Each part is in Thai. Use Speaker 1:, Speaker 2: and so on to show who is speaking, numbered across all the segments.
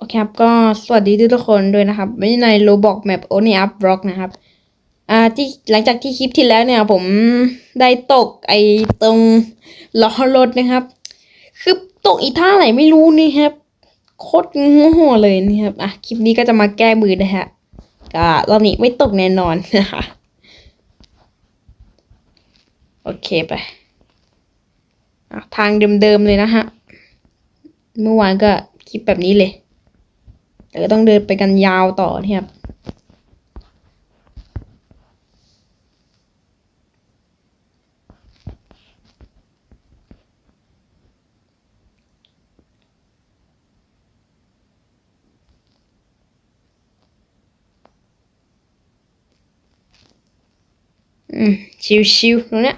Speaker 1: โอเคครับ ก็สวัสดีทุกคนด้วยนะครับไม่ใน Roblox Map Only Up Rock นะครับ อ่าที่หลังจากที่คลิปที่แล้วเนี่ยผมได้ตกไอ้ตรงล้อรถนะครับ คือตกอีท่าไหนไม่รู้นี่ครับ โคตรโง่เลยนี่ครับ อะคลิปนี้ก็จะมาแก้มือนะฮะก็รอบนี้ไม่ตกแน่นอนนะคะโอเคไปทางเดิมๆเลยนะฮะ เมื่อวานก็คลิปแบบนี้เลย แต่ก็ต้องเดินไปกันยาวต่อเนี่ยครับอืมชิวๆตรงเนี้ย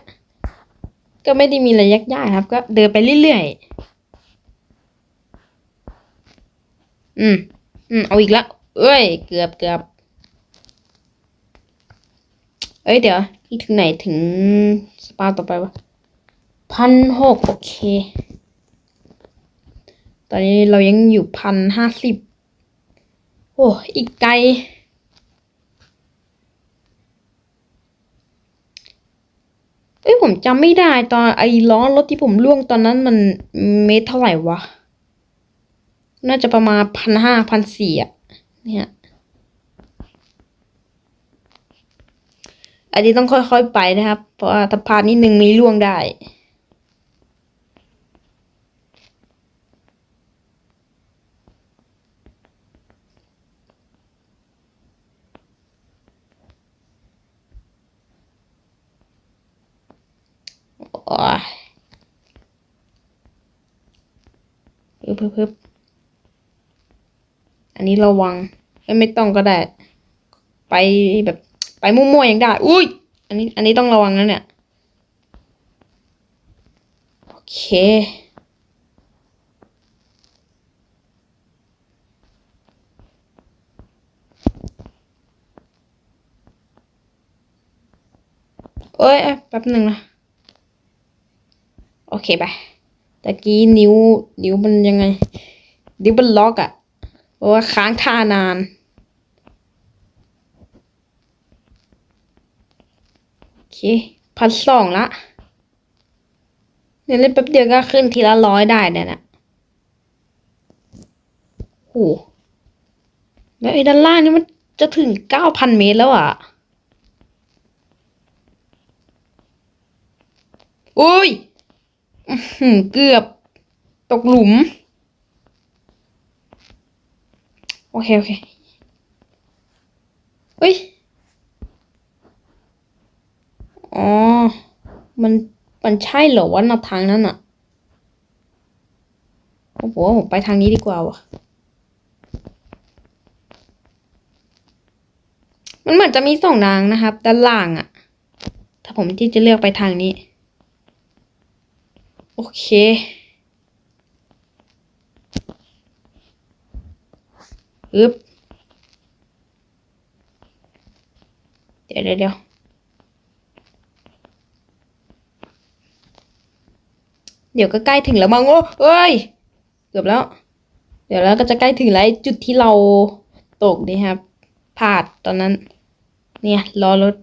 Speaker 1: ก็ไม่ได้มีอะไรยากๆครับ ก็เดินไปเรื่อยๆ อืม อืมเอาอีกแล้วเอ้ย เกือบเกือบเอ้ยเดี๋ยวที่ถึงไหนถึงสปาต่อไปวะพันหกโอเค ตอนนี้เรายังอยู่พันห้าสิบโอ้อีกไกล เอ้ยผมจำไม่ได้ตอนไอ้ล้อรถที่ผมล่วงตอนนั้นมันเมตรเท่าไหร่วะ น่าจะประมาณพันห้าพันสี่อะ เนี่ย อันนี้ต้องค่อยๆไปนะครับ เพราะว่าถ้าพลาดนิดนึงมีล่วงได้โอ้ยพึบพึบพึบ อันนี้ระวังไม่ต้องก็ได้ ไปแบบไปมั่วๆยังได้ อุ้ย อันนี้อันนี้ต้องระวังนะเนี่ยโอเคเอ้ยเอ้ยแป๊บหนึ่งนะ โอเคไปตะกี้นิ้ว นิ้วมันยังไง นิ้วมันล็อกอะ เพราะว่าค้างท่านาน โอเค พันสองละ เนี่ยเล่นแป๊บเดียวก็ขึ้นทีละร้อยได้เนี่ยนะโหแล้วไอ้ด้านล่างนี่มันจะถึงเก้าพันเมตรแล้วอะ อุ้ยอื้อหือเกือบตกหลุม โอเค โอเคเฮ้ย อ๋อ มัน มันใช่เหรอว่านาทางนั้นอะโอ้โหผมไปทางนี้ดีกว่าวะมันเหมือนจะมีสองทางนะครับ ด้านล่างอะถ้าผมที่จะเลือกไปทางนี้ โอเค อึบเดี๋ยวเดี๋ยวเดี๋ยวเดี๋ยวก็ใกล้ถึงแล้วมั้งโอ้เอ้ย เกือบแล้ว เดี๋ยวแล้วก็จะใกล้ถึงแล้วจุดที่เราตกนี่ครับพลาดตอนนั้น เนี่ยรอรถ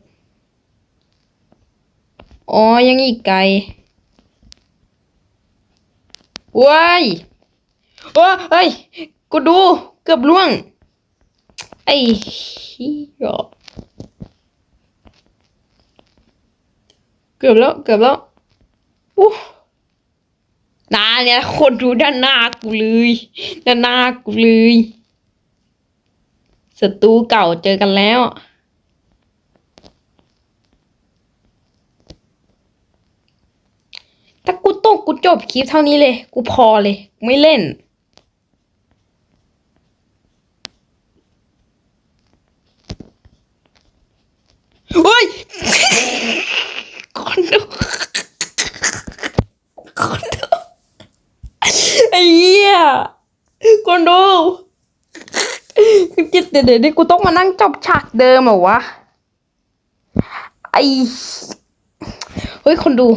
Speaker 1: อ๋อ ยังอีกไกลว้ายโอ้เฮ้ย กูดู เกือบล่วง ไอ้เหี้ยเกือบแล้ว เกือบแล้วอู้นาเนี่ยคนดูด้านหน้ากูเลย ด้านหน้ากูเลยศัตรูเก่าเจอกันแล้ว ถ้ากูตกกูจบคลิปเท่านี้เลย กูพอเลยไม่เล่น เฮ้ยคนดูคนดูไอ้เหี้ยคนดูจิตเดี๋ยวเดี๋ยวนี่กูต้องมานั่งจบฉากเดิมเหรอวะไอ้เฮ้ยคนดู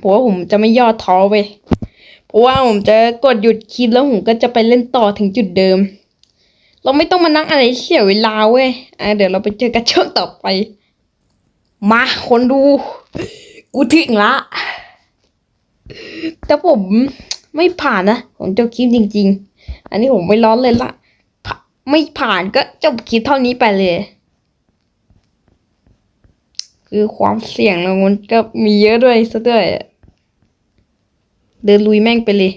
Speaker 1: ผมว่าผมจะไม่ย่อท้อเว้ยเพราะว่าผมจะกดหยุดคลิปแล้วผมก็จะไปเล่นต่อถึงจุดเดิม เราไม่ต้องมานั่งอะไรเสียเวลาเว้ยอะเดี๋ยวเราไปเจอกันช่วงต่อไป มาคนดู กูถึงละแต่ผมไม่ผ่านนะผมจบคลิปจริง ๆ อันนี้ผมไม่ร้อนเลยละไม่ผ่านก็จบคลิปเท่านี้ไปเลย คือความเสี่ยงเรามันก็มีเยอะด้วยซะด้วยเดินลุยแม่งไปเลย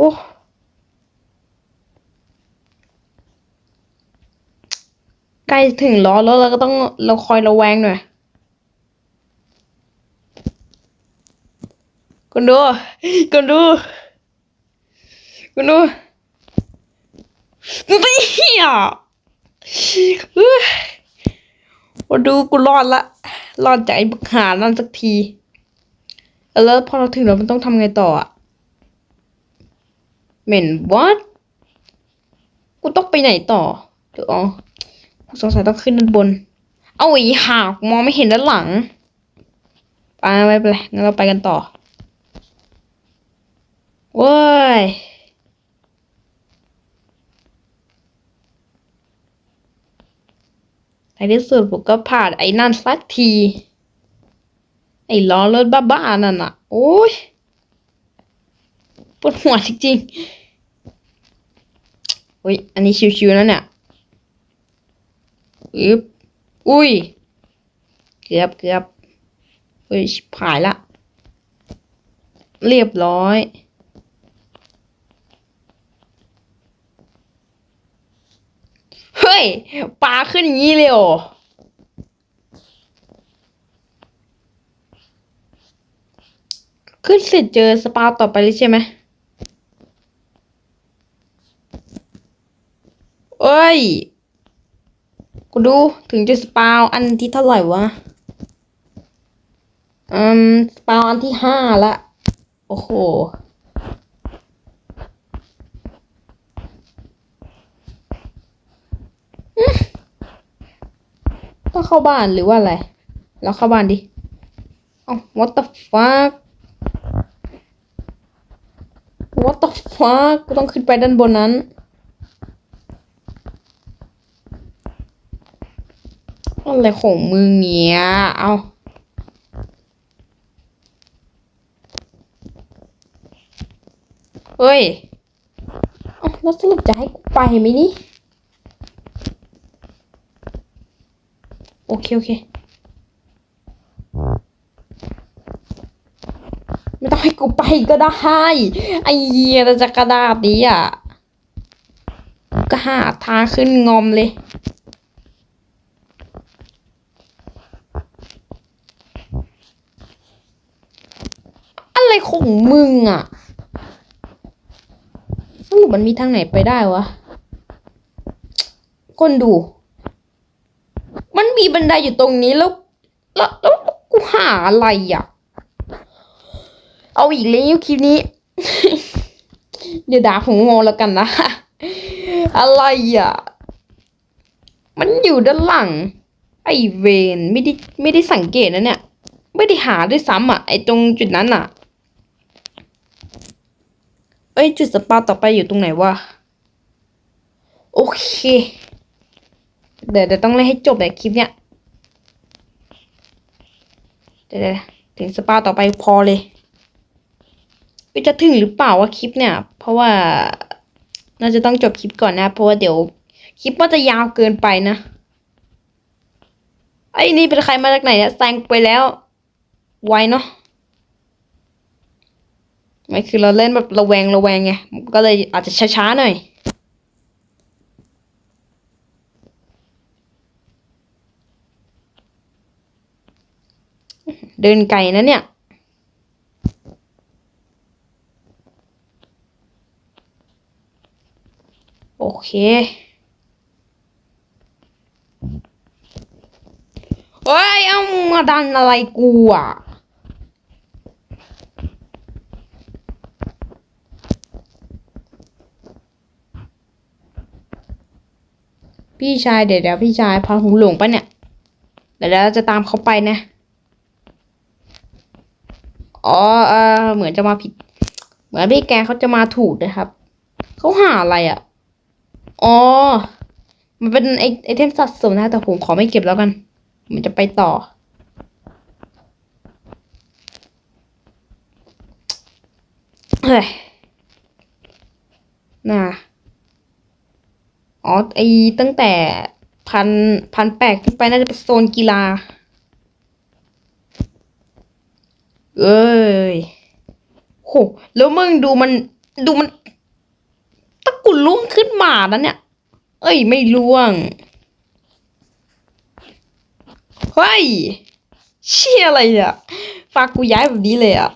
Speaker 1: อ้ใกล้ถึงล้อแล้วเราก็ต้องเราคอยระแวงหน่อยคุณดูคุณดูคุณดูนี่อะเฮ้ยมาดูกูรอดละ รอดจากไอ้บักหานั่นสักที แล้วพอเราถึงเรามันต้องทำไงต่ออะ เหม็นวัดกูต้องไปไหนต่อเดี๋ยวอ๋อสงสัยต้องขึ้นด้านบน เอาอีหากมองไม่เห็นด้านหลังไปไปไรงั้นเราไปกันต่อเว้ยในที่สุดผมก็ผ่านไอ้นั่นสักที ไอ้ล้อรถบ้าๆนั่นน่ะ โอ้ยปวดหัวจริงๆ อุ้ย อันนี้ชิวๆนะเนี่ยอึบอุ้ย เกือบเกือบเฮ้ยชิบหายละ เรียบร้อย เฮ้ย ปลาขึ้นอย่างนี้เลยเหรอขึ้นเสร็จเจอสปาต่อไปเลยใช่ไหมเอ้ย กูดูถึงจะสปาวอันที่เท่าไหร่วะ อืม สปาวอันที่ห้าละ โอ้โห ต้องเข้าบ้านหรือว่าอะไร เราเข้าบ้านดิอ้า what the fuck what the fuck กูต้องขึ้นไปด้านบนนั้น อะไรของมึงเนี่ยเอาเฮ้ยเอาแล้วสรุปจะให้กูไปไหมนี่ โอเค โอเค ไม่ต้องให้กูไปก็ได้ ไอ้เหี้ยจะกระดาษนี้อะก็หาทางขึ้นงอมเลย อะไร ของมึงอะสรุปมันมีทางไหนไปได้วะคนดู มันมีบันไดอยู่ตรงนี้แล้วแล้วแล้วกูหาอะไรอะ เอาอีกแล้วคลิปนี้เดี๋ยวด่าผมงงแล้วกันนะ อะไรอะ มันอยู่ด้านหลัง ไอเวนไม่ได้ไม่ได้สังเกตนะเนี่ย ไม่ได้หาด้วยซ้ำอะ ไอตรงจุดนั้นอะ อ้ยจุดสปาต่อไปอยู่ตรงไหนวะ โอเค เดี๋ยวเดี๋ยวต้องเล่นให้จบแบบคลิปเนี้ย เดี๋ยวถึงสปาต่อไปพอเลยเอ้ยจะถึงหรือเปล่าวะคลิปเนี่ย เพราะว่าน่าจะต้องจบคลิปก่อนนะ เพราะว่าเดี๋ยวคลิปมันจะยาวเกินไปนะ ไอ้นี่เป็นใครมาจากไหนเนี่ยแซงไปแล้ว ไวเนาะ ไม่คือเราเล่นแบบระแวงระแวงไงก็เลยอาจจะช้าๆหน่อยเดินไกลนะเนี่ย โอเคเฮ้ยเอามึงมาดันอะไรกูอะ พี่ชายเดี๋ยวเดี๋ยวพี่ชายพาผมหลงปะเนี่ยเดี๋ยวเราจะตามเขาไปนะ อ๋อเออเหมือนจะมาผิด เหมือนพี่แกเขาจะมาถูกนะครับ เขาหาอะไรอะ อ๋อ มันเป็นไอไอเทมสะสมนะ แต่ผมขอไม่เก็บแล้วกัน มันจะไปต่อ เฮ้ย น่ะ อ๋อไอตั้งแต่พันพันแปดขึ้นไปน่าจะเป็นโซนกีฬา เอ้ยโหแล้วมึงดูมันดูมันตะกุ่นลุ่งขึ้นมาแล้วเนี่ย เอ้ย ไม่ล่วง เฮ้ย เชี่ยอะไรเนี่ยฝากกูย้ายแบบนี้เลยอะ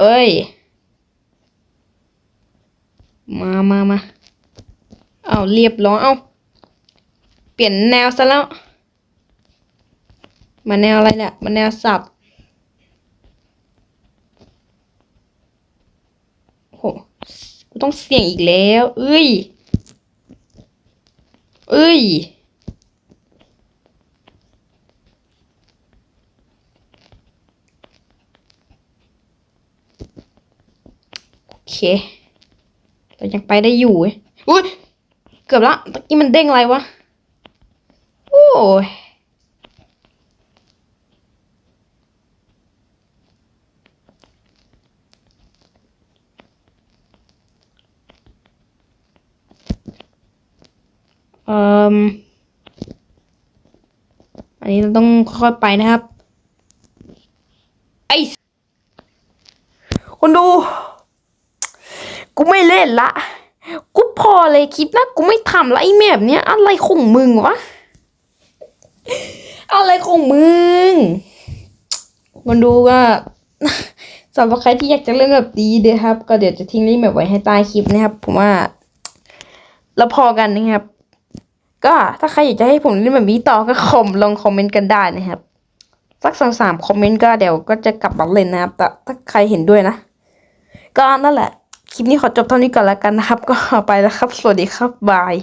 Speaker 1: เอ้ย มามามาเอาเรียบร้อยเอาเปลี่ยนแนวซะแล้ว มาแนวอะไรเนี่ยมาแนวสับโหกูต้องเสี่ยงอีกแล้ว เอ้ย เอ้ยโอเค ยังไปได้อยู่เว้ยอุ้ยเกือบละตะกี้มันเด้งอะไรวะ โอ้ยเอ่ออันนี้เราต้องค่อยๆไปนะครับ ไอ้คนดู กูไม่เล่นละ กูพอเลยคลิปนะ กูไม่ทำละไอ้แบบเนี้ยอะไรของมึงวะ อะไรของมึงคนดูก็สำหรับใครที่อยากจะเล่นแบบดีเดียวครับ ก็เดี๋ยวจะทิ้งลิงก์แบบไว้ให้ใต้คลิปนะครับ ผมว่า แล้วพอกันนะครับ ก็ถ้าใครอยากจะให้ผมเล่นแบบนี้ต่อก็คอมลองคอมเมนต์กันได้นะครับ สักสองสามคอมเมนต์ก็เดี๋ยวก็จะกลับมาเล่นนะครับ แต่ถ้าใครเห็นด้วยนะ ก็นั่นแหละ คลิปนี้ขอจบเท่านี้ก่อนแล้วกันนะครับ ก็ไปแล้วครับ สวัสดีครับบาย